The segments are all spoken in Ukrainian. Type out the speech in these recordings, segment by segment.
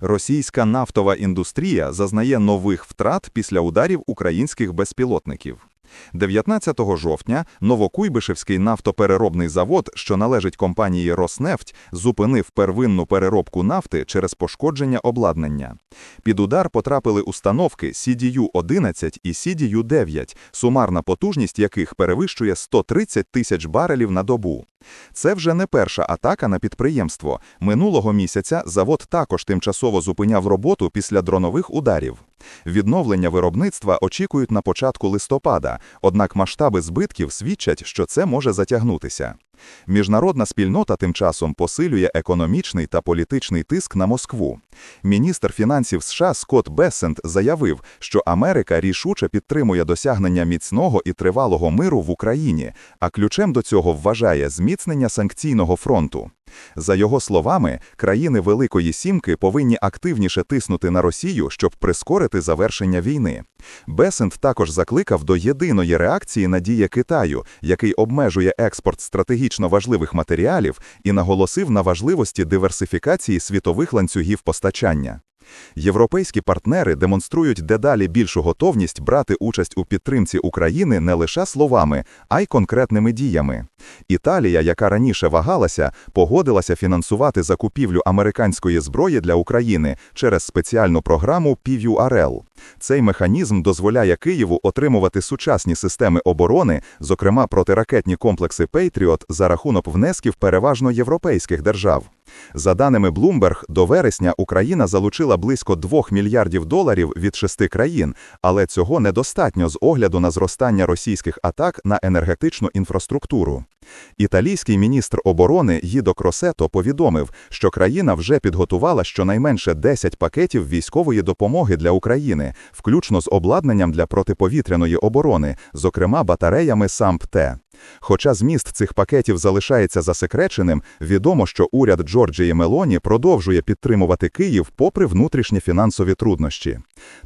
Російська нафтова індустрія зазнає нових втрат після ударів українських безпілотників. 19 жовтня Новокуйбишевський нафтопереробний завод, що належить компанії «Роснефть», зупинив первинну переробку нафти через пошкодження обладнання. Під удар потрапили установки CDU-11 і CDU-9, сумарна потужність яких перевищує 130 тисяч барелів на добу. Це вже не перша атака на підприємство. Минулого місяця завод також тимчасово зупиняв роботу після дронових ударів. Відновлення виробництва очікують на початку листопада, однак масштаби збитків свідчать, що це може затягнутися. Міжнародна спільнота тим часом посилює економічний та політичний тиск на Москву. Міністр фінансів США Скотт Бессент заявив, що Америка рішуче підтримує досягнення міцного і тривалого миру в Україні, а ключем до цього вважає зміцнення санкційного фронту. За його словами, країни Великої Сімки повинні активніше тиснути на Росію, щоб прискорити завершення війни. Бесент також закликав до єдиної реакції на дії Китаю, який обмежує експорт стратегічно важливих матеріалів і наголосив на важливості диверсифікації світових ланцюгів постачання. Європейські партнери демонструють дедалі більшу готовність брати участь у підтримці України не лише словами, а й конкретними діями. Італія, яка раніше вагалася, погодилася фінансувати закупівлю американської зброї для України через спеціальну програму PVRL. Цей механізм дозволяє Києву отримувати сучасні системи оборони, зокрема протиракетні комплекси Patriot, за рахунок внесків переважно європейських держав. За даними Bloomberg, до вересня Україна залучила близько 2 мільярдів доларів від шести країн, але цього недостатньо з огляду на зростання російських атак на енергетичну інфраструктуру. Італійський міністр оборони Гідо Кросето повідомив, що країна вже підготувала щонайменше 10 пакетів військової допомоги для України, включно з обладнанням для протиповітряної оборони, зокрема батареями САМП-Т. Хоча зміст цих пакетів залишається засекреченим, відомо, що уряд Джорджії Мелоні продовжує підтримувати Київ попри внутрішні фінансові труднощі.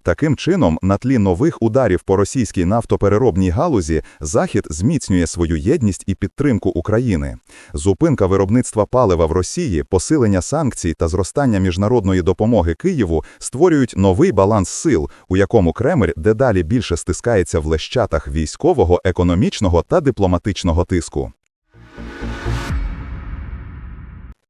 Таким чином, на тлі нових ударів по російській нафтопереробній галузі, Захід зміцнює свою єдність і підтримку України. Зупинка виробництва палива в Росії, посилення санкцій та зростання міжнародної допомоги Києву створюють новий баланс сил, у якому Кремль дедалі більше стискається в лещатах військового, економічного та дипломатичного тиску.